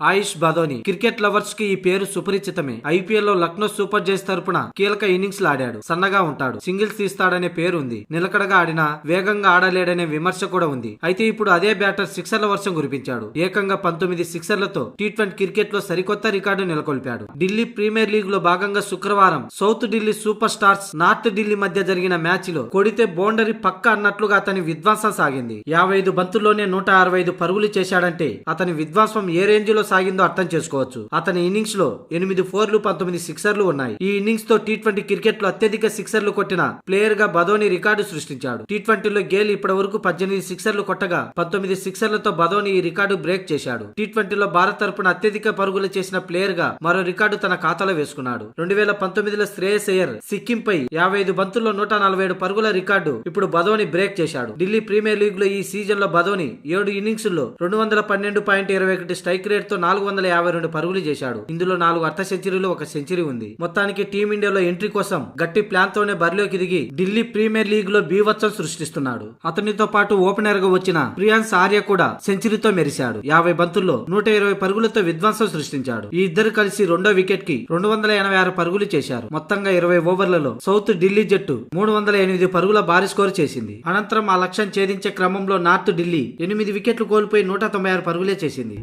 ఆయుష్ Badoni cricket లవర్స్కి ఈ పేరు సుపరిచితమే. ఐపీఎల్లో లక్నో సూపర్ జైస్ తరపున కీలక ఇన్నింగ్స్ ఆడాడు సన్నగా ఉంటాడు. సింగిల్స్ తీస్తాడనే పేరు ఉంది నిలకడగా ఆడినా వేగంగా ఆడలేడనే విమర్శ కూడా ఉంది. అయితే ఇప్పుడు అదే బ్యాటర్ సిక్సర్ల వర్షం కురిపించాడు. ఏకంగా పంతొమ్మిది సిక్సర్లతో టీ ట్వంటీ క్రికెట్లో సరికొత్త రికార్డు నెలకొల్పాడు. ఢిల్లీ ప్రీమియర్ లీగ్లో భాగంగా శుక్రవారం south Delhi super stars north Delhi మధ్య జరిగిన మ్యాచ్లో కొడితే బౌండరీ పక్క అన్నట్లుగా అతని విధ్వంసం సాగింది. యాభై ఐదు బంతుల్లోనే నూట అరవై ఐదు పరుగులు చేశాడంటే అతని విధ్వంసం ఏ రేంజ్లో సాగిందో అర్థం చేసుకోవచ్చు. అతని ఇన్నింగ్స్లో ఎనిమిది ఫోర్లు పంతొమ్మిది సిక్సర్లు ఉన్నాయి. ఈ ఇన్నింగ్స్తో టీ ట్వంటీ క్రికెట్లో అత్యధిక సిక్సర్లు కొట్టిన ప్లేయర్గా బదోని రికార్డు సృష్టించాడు. టీ ట్వంటీలో గేల్ ఇప్పటి వరకు పద్దెనిమిది సిక్సర్లు కొట్టగా పంతొమ్మిది సిక్సర్లతో బదోని ఈ రికార్డు బ్రేక్ చేశాడు. టీ ట్వంటీలో భారత్ తరపున అత్యధిక పరుగులు చేసిన ప్లేయర్గా మరో రికార్డు తన ఖాతాలో వేసుకున్నాడు. రెండు వేల పంతొమ్మిదిలో శ్రేయస్ అయ్యర్ సిక్కిం పై యాభై ఐదు బంతుల్లో నూట నలభై ఏడు పరుగుల రికార్డు ఇప్పుడు బదోని బ్రేక్ చేశాడు. ఢిల్లీ ప్రీమియర్ లీగ్లో ఈ సీజన్లో బదోని ఏడు ఇన్నింగ్స్లో రెండు వందల పన్నెండు పాయింట్ ఇరవై ఒకటి స్ట్రైక్ రేట్తో తో నాలుగు వందల యాభై రెండు పరుగులు చేశాడు. ఇందులో నాలుగు అర్ధ సెంచరీలు ఒక సెంచరీ ఉంది. మొత్తానికి టీమిండియాలో ఎంట్రీ కోసం గట్టి ప్లాన్ తోనే బరిలోకి దిగి ఢిల్లీ ప్రీమియర్ లీగ్లో బీవత్సం సృష్టిస్తున్నాడు. అతనితో పాటు ఓపెనర్గా వచ్చిన ప్రియాన్స్ ఆర్య కూడా సెంచరీతో మెరిశాడు. యాభై బంతుల్లో నూట ఇరవై పరుగులతో విధ్వంసం సృష్టించాడు. ఈ ఇద్దరు కలిసి రెండో వికెట్కి రెండు వందల ఎనభై ఆరు పరుగులు చేశారు. మొత్తంగా ఇరవై ఓవర్లలో సౌత్ ఢిల్లీ జట్టు మూడు వందల ఎనిమిది పరుగుల భారీ స్కోర్ చేసింది. అనంతరం ఆ లక్ష్యం ఛేదించే క్రమంలో నార్త్ ఢిల్లీ ఎనిమిది వికెట్లు కోల్పోయి నూట తొంభై ఆరు పరుగులే చేసింది.